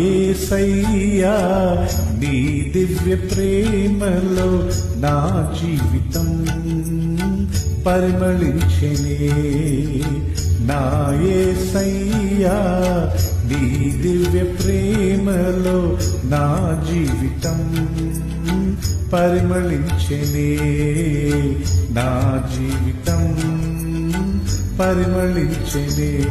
ఏసయ్యా నీ దివ్య ప్రేమలో నా జీవితం పరిమళించనే. నా ఏసయ్యా నీ దివ్య ప్రేమలో నా జీవితం పరిమళించనే. నా జీవితం పరిమళించనే.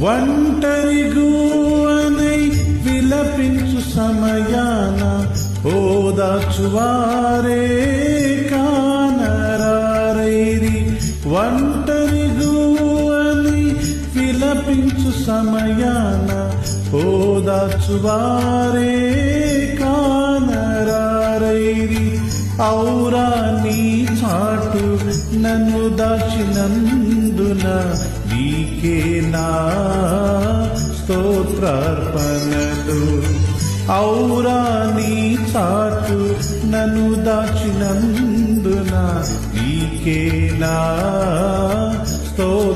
ఒంటరి గువనై విలపించు సమయాన ఓదాచువారే కానరారైరి. ఒంటరి గువనై విలపించు సమయాన ఓదాచువారే కానరారైరి. ఔరా నీ చాటు నన్ను దాచినందున నీకే నా స్తోత్రార్పణలు ఔరా నీ చాటు నన్ను దాచినందున నీకే నా స్తోత్రార్పణలు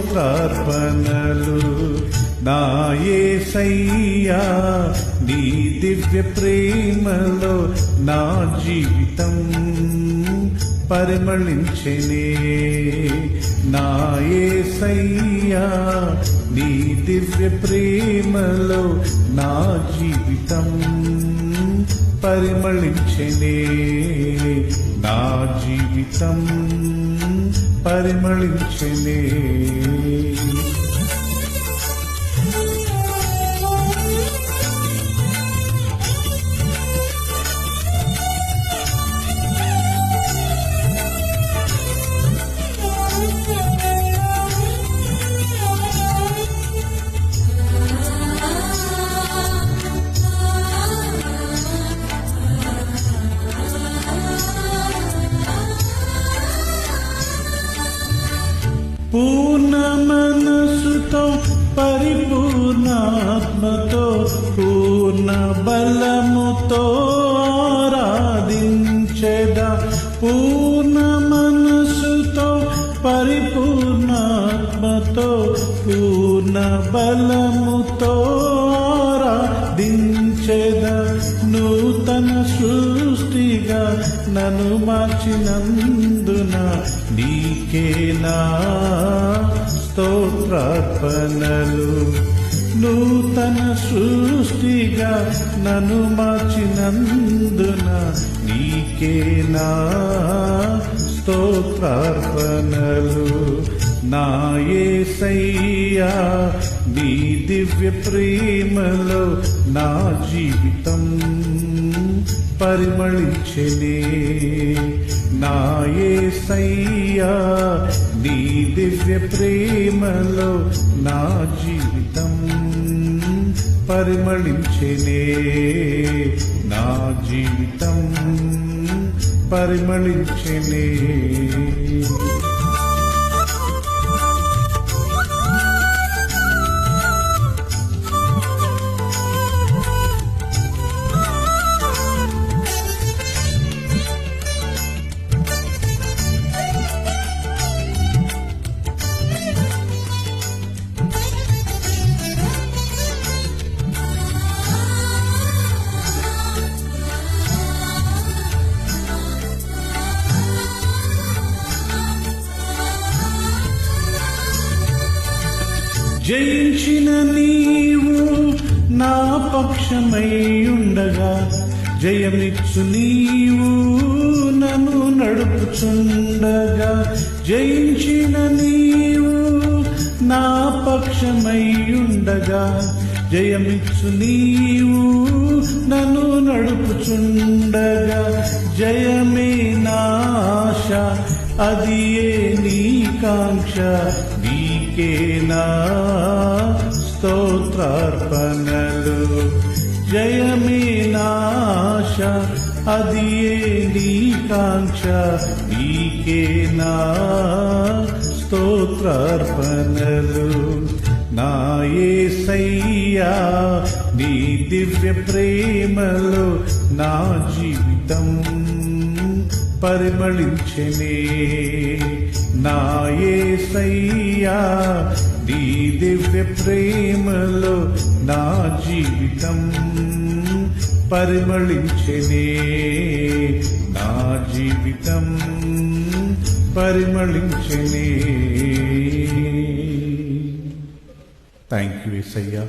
నా యేసయ్యా నీ దివ్య ప్రేమలో నా జీవితం పరిమళించనే. నా యేసయ్యా నీ దివ్య ప్రేమలో నా జీవితం పరిమళించనే. నా జీవితం పరిమళించనే. పూర్ణ మనసుతో పరిపూర్ణాత్మతో పూర్ణ బలముతో ఆరాధించెద. పూర్ణ మనసుతో పరిపూర్ణాత్మతో పూర్ణ బలముతో ఆరాధించెద. నూతన సృష్టిగా నన్ను మార్చినందున నీకే నా ప్రార్థనలు నూతన సృష్టిగా నన్ను మార్చినందున నీకే నా స్తోత్రార్పణలు. నాయే సయ్యా నీ దివ్య ప్రేమలో నా జీవితం పరిమళించనే. నాయే సయ్యా నీ దివ్య ప్రేమలో నా జీవితం పరిమళించనే. నా జీవితం పరిమళించనే. జయించిన నీవు నా పక్షమై ఉండగా జయమిచ్చు నీవు నన్ను నడుపుచుండగా జయించిన నీవు నా పక్షమై ఉండగా జయమిచ్చు నీవు నన్ను నడుపుచుండగా జయమే నాశ అది ఏ నీ కాంక్ష. నీకేనా స్తోత్రార్పణలు జయమే నాశ అది నీ కాంక్ష? నీకేనా స్తోత్రార్పణలు? నాయే సయ్యా నీ దివ్య ప్రేమలో నా జీవితం పరిమళించనే. నా నీ దివ్య ప్రేమలో నా జీవితం పరిమళించనే. నా జీవితం పరిమళించనే. Thank you ఎస్ఐయా